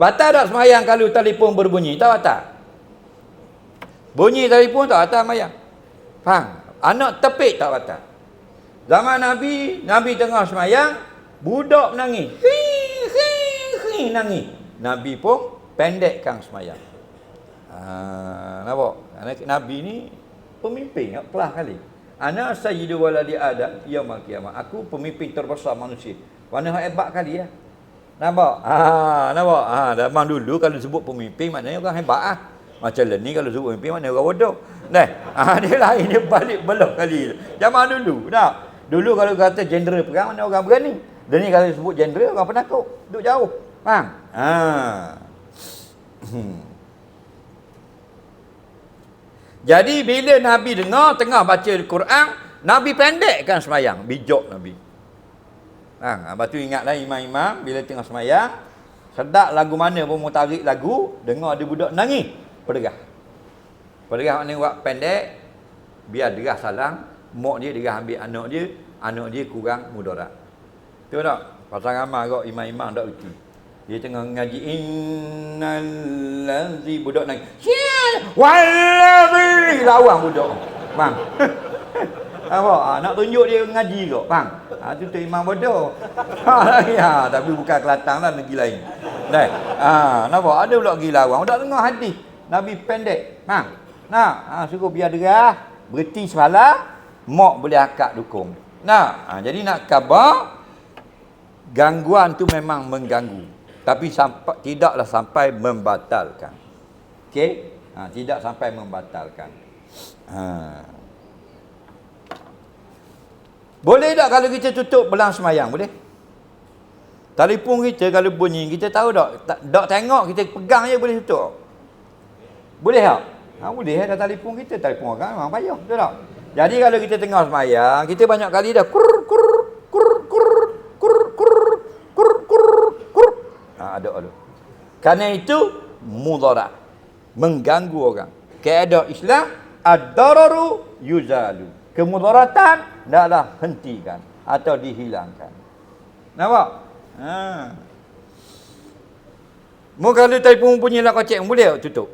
Batal tak semayang kalau telefon berbunyi? Tak batal. Bunyi telefon tak batal semayang. Faham? Anak tepik tak batal. Zaman Nabi, Nabi tengah semayang, budak menangis. Hi, hi, hi, nangis. Nabi pun pendekkan semayang. Ha, nampak? Anak Nabi ni pemimpin tak pelah kali. Ana sayyidu waladi Adam yaumul kiamat. Aku pemimpin terbesar manusia. Mana hebat kali ya. Nampak? Ha, nampak? Ha, zaman dulu kalau sebut pemimpin maknanya orang hebat ah. Macam ni kalau sebut pemimpin mana orang bodoh. Nah, ha, dia lain dia balik belok kali. Zaman dulu, tak? Dulu kalau kata jenderal perang mana orang berani. Ni kalau sebut jenderal orang penakut. Duduk jauh. Faham? Ha. Jadi bila Nabi dengar tengah baca Al-Quran, Nabi pendekkan semayang. Bijak Nabi. Ha, lepas tu ingatlah imam-imam bila tengah semayang, sedap lagu mana pun mau tarik lagu, dengar ada budak nangis, perderah. Perderah maknanya buat pendek, biar derah salam, mak dia derah ambil anak dia, anak dia kurang mudarat. Betul tak? Pasal ramai kok imam-imam tak reti. Dia tengah ngaji innal ladzi budak nangis. Syal wallahi lawang budak. Bang. Apa? Ha, nak tunjuk dia ngaji kok, bang. Ha, tu tu imam bodoh. Ha, ya, tapi bukan Kelantan lah negeri lain. Dah. Ha, nampak ada pula pergi lawang. Tak tengok hadis. Nabi pendek. Bang. Nah, ha, suruh biar derah, berhenti semalam, mak boleh akak dukung. Nah, ha, jadi nak khabar gangguan tu memang mengganggu tapi sampai tidaklah sampai membatalkan. Okey? Ha, tidak sampai membatalkan. Ha. Boleh tak kalau kita tutup belang semayang? Boleh? Telefon kita kalau bunyi, kita tahu tak? Tak, tengok, kita pegang je boleh tutup. Boleh tak? Ha, boleh ada telefon kita, telefon orang memang payah. Betul tak? Jadi kalau kita tengah semayang, kita banyak kali dah kur kur kur kur kur kur kur kur kur. Ha, ada ada. Karena itu mudarat. Mengganggu orang. Keadaan Islam ad-dararu yuzalu. Kemudaratan hendaklah hentikan atau dihilangkan. Nampak? Ha. Mu kalau telefon punya lah kocek boleh tutup?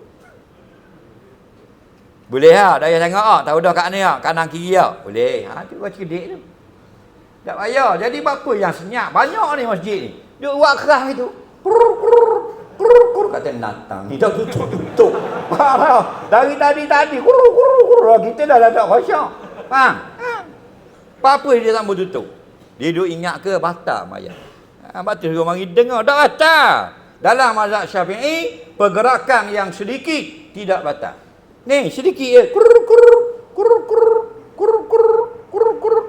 Boleh dah payah tengok ah, tahu dah kat ni ah, kanan kiri ah. Boleh. Ha tu kau cerdik tu. Tak payah. Jadi apa yang senyap? Banyak ni masjid ni. Duk buat keras itu. Kurur kurur kurur kurur kata natang. Dah tutup tutup. Dari tadi tadi kurur kurur kurur kita dah tak khusyuk. Faham? Ha. Apa dia tak mau tutup? Dia duk ingat ke batal mayat. Ha, batal suruh mari dengar. Tak batal. Dalam mazhab syafi'i, pergerakan yang sedikit tidak batal. Ni, sedikit je. Kurur, kurur, kurur, kurur, kurur, kurur, kurur, kurur.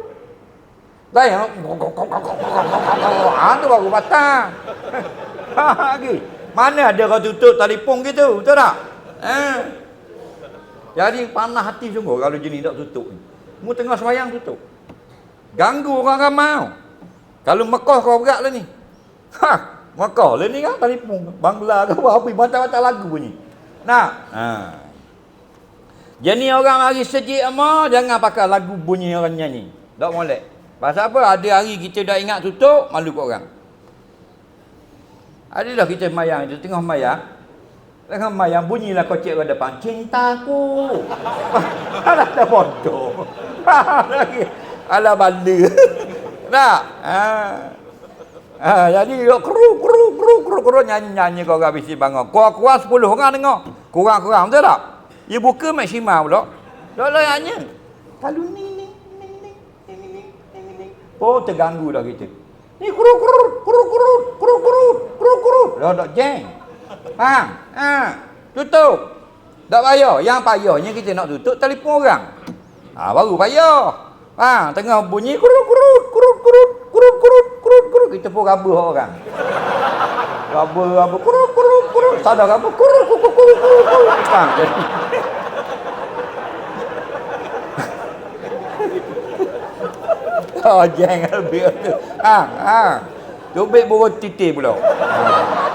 Lain, ha, tu baru batal. Ha, lagi. Mana ada kau tutup telefon gitu, betul tak? Ha. Jadi panah hati sungguh kalau jenis tak tutup ni. Mu tengah semayang tutup. Ganggu orang ramai. Kalau Mekah kau berat lah ni. Ha, Mekah lah ni kan telefon. Bangla ke apa, batal-batal lagu bunyi. Nak? Ha. Jadi orang hari sejik ama jangan pakai lagu bunyi orang nyanyi. Tak molek. Pasal apa? Ada hari kita dah ingat tutup, malu kat orang. Adalah kita mayang itu tengah mayang. Tengah mayang bunyilah kocek kat depan. Cintaku. Alah dah bodoh. Lagi. Alah bala. Nak? Ha. Ha, jadi kru kru kru kru kru nyanyi-nyanyi kau habis bangun. Kuat-kuat 10 orang dengar. Kurang-kurang betul tak? Dia buka maksimal pula. Tak layaknya. Kalau ni ni ni ni ni ni ni. Oh terganggu dah kita. Ni kuru kuru kuru kuru kuru kuru kuru kuru. Dah dak jeng. Faham? Ha. Tutup. Tak payah. Yang payahnya kita nak tutup telefon orang. Ha, baru payah. Ha, tengah bunyi kuru kuru kuru kuru kuru kuru kuru kuru kita pun raba orang. Raba raba kuru kuru kuru. Sadar raba kuru kuru kuru kuru kuru. Faham? Jadi Oh, jangan lebih. Ha, ha. Tubik burung titik pula. Ha.